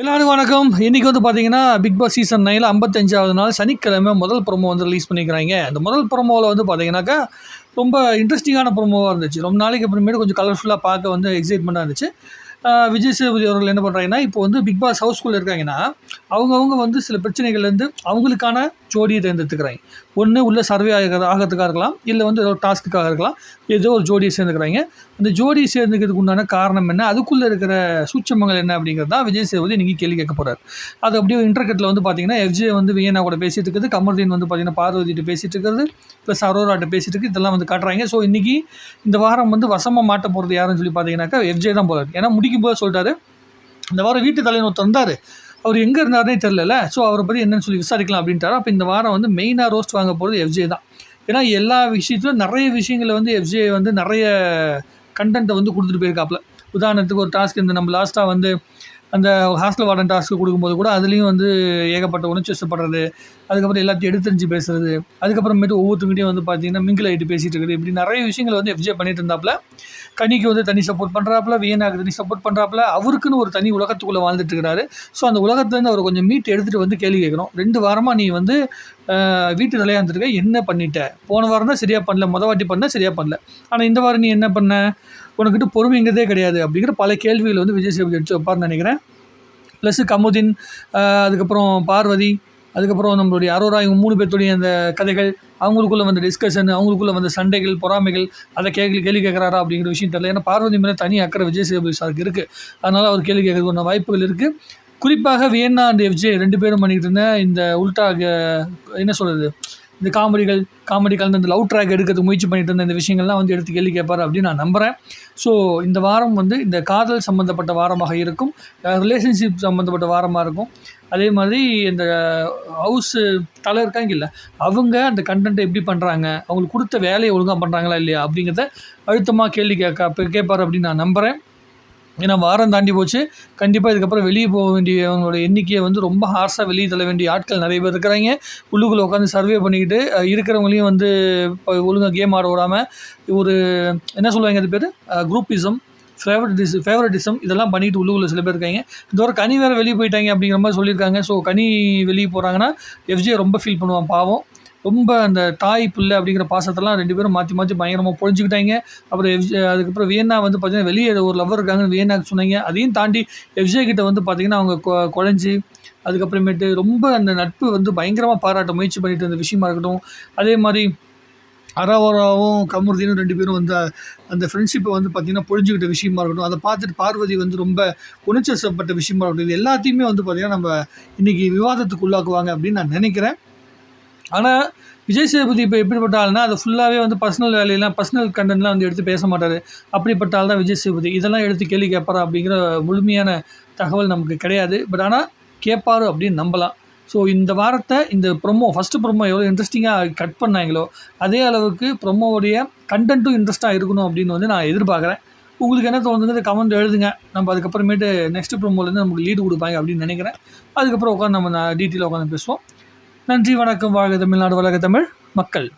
எல்லாரும் வணக்கம். இன்றைக்கி வந்து பார்த்தீங்கன்னா பிக் பாஸ் சீசன் நைனில் ஐம்பத்தஞ்சாவது நாள் சனிக்கிழமை முதல் ப்ரோமோ வந்து ரிலீஸ் பண்ணிக்கிறாங்க. அந்த முதல் ப்ரொமோவில் வந்து பார்த்தீங்கன்னாக்கா ரொம்ப இன்ட்ரெஸ்டிங்கான ப்ரொமோவாக இருந்துச்சு. ரொம்ப நாளைக்கு அப்புறமேட்டு கொஞ்சம் கலர்ஃபுல்லாக பார்க்க வந்து எக்ஸைட்மெண்ட்டாக இருந்துச்சு. விஜய் சேதுபதி அவர்கள் என்ன பண்ணுறாங்கன்னா இப்போ வந்து பிக் பாஸ் ஹவுஸ்குள்ளே இருக்காங்கன்னா அவங்கவுங்க வந்து சில பிரச்சனைகள்லேருந்து அவங்களுக்கான ஜோடியை தேர்ந்தெடுத்துக்கிறாங்க. ஒன்று உள்ள சர்வே ஆகிற ஆகிறதுக்காக இருக்கலாம் இல்லை வந்து ஏதோ டாஸ்க்குக்காக இருக்கலாம் ஏதோ ஒரு ஜோடியை சேர்ந்துக்கிறாங்க. அந்த ஜோடியை சேர்ந்துக்கிறதுக்கு உண்டான காரணம் என்ன? அதுக்குள்ளே இருக்கிற சூட்சமங்கள் என்ன அப்படிங்கிறது தான் விஜய் சேதுபதி இன்றைக்கி கேள்வி கேட்க போகிறார் அது அப்படியே இன்டர்கட்டில் வந்து பார்த்தீங்கன்னா எஃப்ஜே வந்து வியனா கூட பேசிகிட்டு இருக்குது கமர்தீன் வந்து பார்த்தீங்கன்னா பார்வதிட்டு பேசிகிட்டு இருக்கிறது ப்ளஸ் அரோராட்ட பேசிகிட்டு இருக்குது இதெல்லாம் வந்து காட்டுறாங்க. ஸோ இன்றைக்கி இந்த வாரம் வந்து வசமாக மாட்ட போகிறது யாருன்னு சொல்லி பார்த்தீங்கன்னாக்கா எஃப்ஜே தான் போகிறார் ஏன்னா முடிக்கும் போது சொல்லிட்டாரு இந்த வாரம் வீட்டு தலைவர் ஒருத்தர் இருந்தார் அவர் எங்கே இருந்தாருனே தெரிலல ஸோ அவரை பற்றி என்னென்னு சொல்லி விசாரிக்கலாம் அப்படின்ட்டாரு அப்போ இந்த வாரம் வந்து மெயினாக ரோஸ்ட் வாங்க போகிறது எஃப்ஜே தான். ஏன்னா எல்லா விஷயத்திலும் நிறைய விஷயங்களை வந்து எஃப்ஜே வந்து நிறைய கண்டென்ட்டை வந்து கொடுத்துட்டு போயிருக்காப்புல. உதாரணத்துக்கு ஒரு டாஸ்க் இந்த நம்ம லாஸ்ட்டாக வந்து அந்த ஹாஸ்டல் வார்டன் டாஸ்க்கு கொடுக்கும்போது கூட அதுலேயும் வந்து ஏகப்பட்ட உணர்ச்சிவசப்படுறது அதுக்கப்புறம் எல்லாத்தையும் எடுத்தறிஞ்சு பேசுறது அதுக்கப்புறமேட்டு ஒவ்வொருத்தங்கிட்டையும் வந்து பார்த்தீங்கன்னா மிங்கில் ஆகிட்டு பேசிகிட்டு இருக்குது. இப்படி நிறைய விஷயங்கள் வந்து எஃப்ஜே பண்ணிட்டு இருந்தாப்புல கனிக்கு வந்து தனி சப்போர்ட் பண்ணுறாப்புல வியனாக்கு தனி சப்போர்ட் பண்ணுறாப்புல அவருக்குன்னு ஒரு தனி உலகத்துக்குள்ளே வாழ்ந்துட்டு இருக்கிறாரு ஸோ அந்த உலகத்துலேருந்து அவர் கொஞ்சம் மீட் எடுத்துகிட்டு வந்து கேள்வி கேட்கணும் ரெண்டு வாரமாக நீ வந்து வீட்டு விளையாண்டுருக்க என்ன பண்ணிட்ட? போன வாரம் தான் சரியாக பண்ணல மொதல் வாட்டி பண்ண சரியாக பண்ணல. ஆனால் இந்த வாரம் நீ என்ன பண்ண? உனக்கிட்ட பொறுமைங்கிறதே கிடையாது அப்படிங்கிற பல கேள்விகள் வந்து விஜய் சேதுபதி எடுத்து வைப்பார்னு நினைக்கிறேன். ப்ளஸ் கமுதீன் அதுக்கப்புறம் பார்வதி அதுக்கப்புறம் நம்மளுடைய அரோரா இவங்க மூணு பேர்த்துடைய அந்த கதைகள் அவங்களுக்குள்ளே வந்த டிஸ்கஷன் அவங்களுக்குள்ள வந்த சண்டைகள் பொறாமைகள் அதை கேள்வி கேள்வி கேட்குறாரா அப்படிங்கிற விஷயம் தெரியல. ஏன்னா பார்வதி மேலே தனி அக்கறை விஜய் சேதுபதி சாருக்கு இருக்குது அதனால் அவர் கேள்வி கேட்கறதுக்கான வாய்ப்புகள் இருக்குது குறிப்பாக வியன்னா அண்ட் எஃப்ஜே ரெண்டு பேரும் பண்ணிக்கிட்டு இருந்த இந்த உல்டா க- என்ன சொல்கிறது இந்த காமெடிகள் காமெடி கலந்து இந்த லவ் ட்ராக் எடுக்கிறதுக்கு முயற்சி பண்ணிட்டு இருந்த இந்த விஷயங்கள்லாம் வந்து எடுத்து கேள்வி கேட்பார் அப்படின்னு நான் நம்புகிறேன் ஸோ இந்த வாரம் வந்து இந்த காதல் சம்மந்தப்பட்ட வாரமாக இருக்கும். ரிலேஷன்ஷிப் சம்மந்தப்பட்ட வாரமாக இருக்கும். அதே மாதிரி இந்த ஹவுஸ் தலை இருக்காங்க இல்லை? அவங்க அந்த கண்டென்ட்டை எப்படி பண்ணுறாங்க அவங்களுக்கு கொடுத்த வேலையை ஒழுங்காக பண்ணுறாங்களா இல்லையா அப்படிங்கிறத அழுத்தமாக கேள்வி கேட்க கேட்பார் அப்படின்னு நான் நம்புகிறேன் ஏன்னா வாரம் தாண்டி போச்சு. கண்டிப்பாக இதுக்கப்புறம் வெளியே போக வேண்டியவங்களோட எண்ணிக்கையை வந்து ரொம்ப ஹார்ஸாக வெளியே தள்ள வேண்டிய ஆட்கள் நிறைய பேர் இருக்கிறாங்க. உள்ளுக்குள்ளே உட்காந்து சர்வே பண்ணிக்கிட்டு இருக்கிறவங்களையும் வந்து இப்போ ஒழுங்காக கேம் ஆட விடாமல் ஒரு என்ன சொல்லுவாங்க அது பேர்? குரூப்பிசம் ஃபேவரட்டிஸ் ஃபேவரட்டிசம் இதெல்லாம் பண்ணிட்டு உள்ளுக்குள்ளே சில பேர் இருக்காங்க. இந்த ஒரு கனி வேறு வெளியே போயிட்டாங்க அப்படிங்கிற மாதிரி சொல்லியிருக்காங்க. ஸோ கனி வெளியே போகிறாங்கன்னா எஃப்ஜியை ரொம்ப ஃபீல் பண்ணுவான் பாவம். ரொம்ப அந்த தாய் பிள்ளை அப்படிங்கிற பாசத்தெல்லாம் ரெண்டு பேரும் மாற்றி மாற்றி பயங்கரமாக பொழிஞ்சுக்கிட்டாங்க. அப்புறம் எஃப் அதுக்கப்புறம் வியன்னா வந்து பார்த்தீங்கன்னா வெளியே ஒரு லவ்வர் இருக்காங்கன்னு வியன்னாக்கு சொன்னாங்க. அதையும் தாண்டி எஃப்ஜே கிட்ட வந்து பார்த்தீங்கன்னா அவங்க கொ- குழஞ்சி அதுக்கப்புறமேட்டு ரொம்ப அந்த நட்பு வந்து பயங்கரமாக பாராட்ட முயற்சி பண்ணிட்டு இருந்த விஷயமா இருக்கட்டும். அதே மாதிரி அராவராவும் கமருதீனும் ரெண்டு பேரும் வந்து அந்த ஃப்ரெண்ட்ஷிப்பை வந்து பார்த்திங்கன்னா பொழிஞ்சுக்கிட்ட விஷயமா இருக்கட்டும். அதை பார்த்துட்டு பார்வதி வந்து ரொம்ப உணர்ச்சப்பட்ட விஷயமா இருக்கட்டும். இது எல்லாத்தையுமே வந்து பார்த்திங்கன்னா நம்ம இன்றைக்கி விவாதத்துக்கு உள்ளாக்குவாங்க அப்படின்னு நான் நினைக்கிறேன். ஆனால் விஜய் சேதுபதி இப்போ எப்படிப்பட்ட ஆள்னா அது ஃபுல்லாகவே வந்து பர்சனல் வேலையெல்லாம் பர்சனல் கண்டென்ட்லாம் வந்து எடுத்து பேச மாட்டார். அப்படிப்பட்ட ஆள் தான் விஜய் சேதுபதி. இதெல்லாம் எடுத்து கேள்வி கேட்பாரா அப்படிங்கிற முழுமையான தகவல் நமக்கு கிடையாது. பட் ஆனால் கேட்பார் அப்படின்னு நம்பலாம். ஸோ இந்த வாரத்தை இந்த ப்ரொமோ ஃபஸ்ட்டு ப்ரொமோ எவ்வளோ இன்ட்ரெஸ்டிங்காக கட் பண்ணாங்களோ அதே அளவுக்கு ப்ரொமோவுடைய கண்டென்ட்டும் இன்ட்ரெஸ்ட்டாக இருக்கணும் அப்படின்னு வந்து நான் எதிர்பார்க்குறேன். உங்களுக்கு என்ன தோணுதுங்கிறது கமெண்ட் எழுதுங்க. நம்ம அதுக்கப்புறமேட்டு நெக்ஸ்ட் ப்ரொமோலேருந்து நமக்கு லீடு கொடுப்பாங்க அப்படின்னு நினைக்கிறேன். அதுக்கப்புறம் உட்காந்து நம்ம டீட்டெயிலாக உட்காந்து பேசுவோம். நன்றி வணக்கம் வாழ்க தமிழ்நாடு வழக தமிழ் மக்கள்.